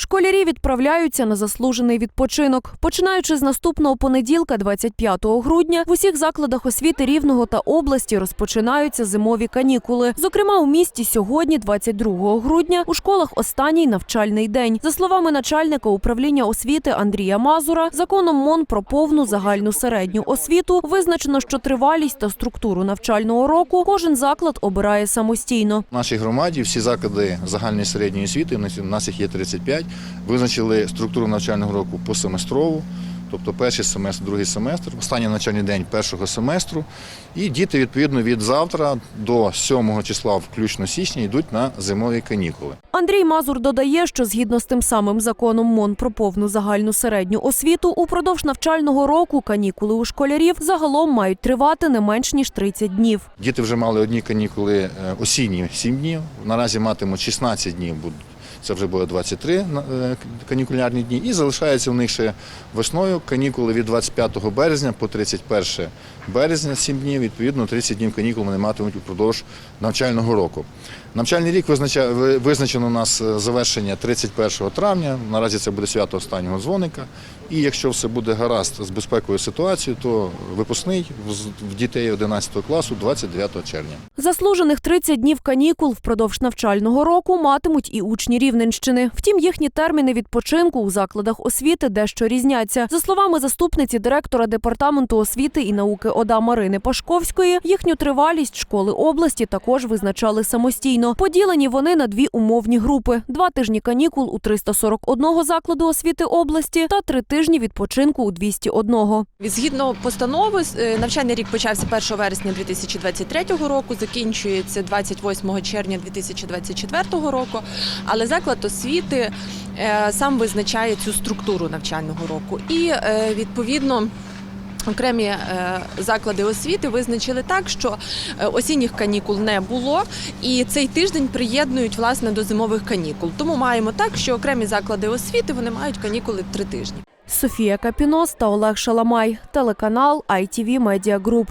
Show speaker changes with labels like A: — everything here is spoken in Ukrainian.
A: Школярі відправляються на заслужений відпочинок. Починаючи з наступного понеділка, 25 грудня, в усіх закладах освіти Рівного та області розпочинаються зимові канікули. Зокрема, у місті сьогодні, 22 грудня, у школах останній навчальний день. За словами начальника управління освіти Андрія Мазура, законом МОН про повну загальну середню освіту визначено, що тривалість та структуру навчального року кожен заклад обирає самостійно.
B: В нашій громаді всі заклади загальної середньої освіти, у нас- їх є 35, визначили структуру навчального року посеместрову, тобто перший семестр, другий семестр, останній навчальний день першого семестру. І діти, відповідно, від завтра до 7 числа, включно січня, йдуть на зимові канікули.
A: Андрій Мазур додає, що згідно з тим самим законом МОН про повну загальну середню освіту, упродовж навчального року канікули у школярів загалом мають тривати не менш ніж 30 днів.
B: Діти вже мали одні канікули е, осінні 7 днів, наразі матимуть 16 днів будуть. Це вже буде 23 е, канікулярні дні. І залишається в них ще весною канікули від 25 березня по 31 березня 7 днів. Відповідно, 30 днів канікул вони матимуть упродовж навчального року. Навчальний рік визначено у нас е, завершення 31 травня. Наразі це буде свято останнього дзвоника. І якщо все буде гаразд з безпековою ситуацією, то випускний в дітей 11 класу 29 червня.
A: Заслужених 30 днів канікул впродовж навчального року матимуть і учні Рівненщини. Втім, їхні терміни відпочинку у закладах освіти дещо різняться. За словами заступниці директора департаменту освіти і науки ОДА Марини Пашковської, їхню тривалість школи області також визначали самостійно. Поділені вони на дві умовні групи: два тижні канікул у 341 закладу освіти області та три тижні відпочинку у 201.
C: Згідно постанови, е, навчальний рік почався 1 вересня 2023 року, закінчується 28 червня 2024 року. Але заклад освіти е, сам визначає цю структуру навчального року. І е, відповідно. Окремі е, заклади освіти визначили так, що осінніх канікул не було, і цей тиждень приєднують власне до зимових канікул. Тому маємо так, що окремі заклади освіти вони мають канікули три тижні.
A: Софія Капінос та Олег Шаламай. Телеканал ITV Media Group.